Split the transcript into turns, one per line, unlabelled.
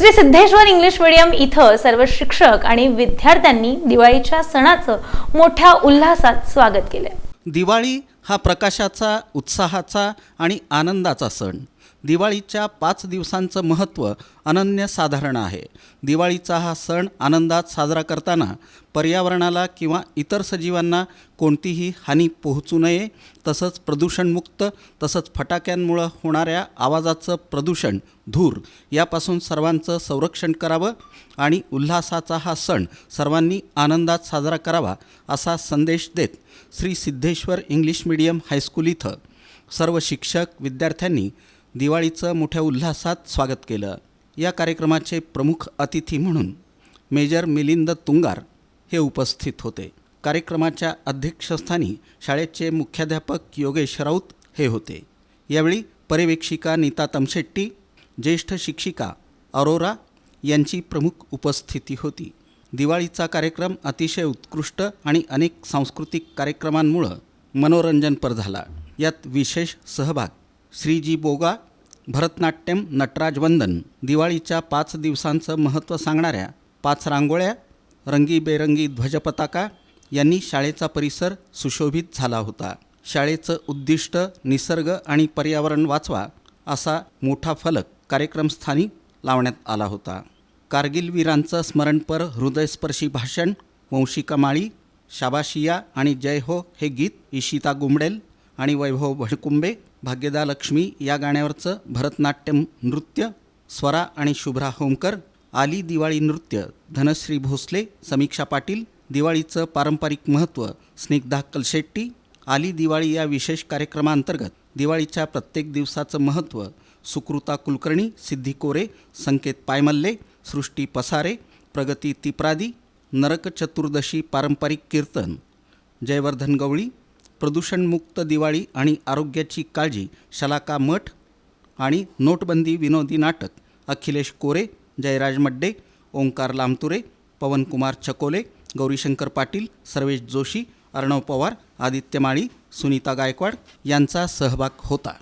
Shri Siddheshwar English medium इथं सर्व शिक्षक आणि विद्यार्थ्यांनी दिवाळीच्या सणाचं मोठ्या उल्हासात स्वागत केलं.
दिवाळी हा प्रकाशाचा उत्साहाचा आणि आनंदाचा सण. दिवाळीच्या पाच दिवसांचं महत्त्व अनन्यसाधारण आहे. दिवाळीचा हा सण आनंदात साजरा करताना पर्यावरणाला किंवा इतर सजीवांना कोणतीही हानी पोहोचू नये तसंच प्रदूषणमुक्त तसंच फटाक्यांमुळं होणाऱ्या आवाजाचं प्रदूषण धूर यापासून सर्वांचं संरक्षण करावं आणि उल्हासाचा हा सण सर्वांनी आनंदात साजरा करावा असा संदेश देत Shri Siddheshwar English medium high school इथं सर्व शिक्षक विद्यार्थ्यांनी दिवाळीचं मोठ्या उल्हासात स्वागत केलं. या कार्यक्रमाचे प्रमुख अतिथी म्हणून मेजर मिलिंद तुंगार हे उपस्थित होते. कार्यक्रमाच्या अध्यक्षस्थानी शाळेचे मुख्याध्यापक योगेश राऊत हे होते. यावेळी पर्यवेक्षिका नीता तमशेट्टी ज्येष्ठ शिक्षिका अरोरा यांची प्रमुख उपस्थिती होती. दिवाळीचा कार्यक्रम अतिशय उत्कृष्ट आणि अनेक सांस्कृतिक कार्यक्रमांमुळं मनोरंजनपर झाला. यात विशेष सहभाग श्रीजी बोगा भरतनाट्यम नटराज वंदन दिवाळीच्या पाच दिवसांचं महत्त्व सांगणाऱ्या पाच रांगोळ्या रंगीबेरंगी ध्वजपताका यांनी शाळेचा परिसर सुशोभित झाला होता. शाळेचं उद्दिष्ट निसर्ग आणि पर्यावरण वाचवा असा मोठा फलक कार्यक्रमस्थानी लावण्यात आला होता. कारगिलवीरांचं स्मरणपर हृदयस्पर्शी भाषण वंशिका माळी शाबाशिया आणि जय हो हे गीत इशिता गुंबडेल आणि वैभव भडकुंबे भाग्यदा लक्ष्मी या गाण्यावरचं भरतनाट्यम नृत्य स्वरा आणि शुभ्रा होमकर आली दिवाळी नृत्य धनश्री भोसले समीक्षा पाटील दिवाळीचं पारंपरिक महत्त्व स्निग्धा कलशेट्टी आली दिवाळी या विशेष कार्यक्रमांतर्गत दिवाळीच्या प्रत्येक दिवसाचं महत्त्व सुकृता कुलकर्णी सिद्धी कोरे संकेत पायमल्ले सृष्टी पसारे प्रगती तिप्रादी नरक चतुर्दशी पारंपरिक कीर्तन. जयवर्धन गवळी प्रदूषणमुक्त दिवाळी आणि आरोग्याची काळजी शलाका मठ आणि नोटबंदी विनोदी नाटक अखिलेश कोरे जयराज मड्डे ओंकार लामतुरे पवनकुमार छकोले गौरीशंकर पाटील सर्वेश जोशी अर्णव पवार आदित्य माळी सुनीता गायकवाड यांचा सहभाग होता.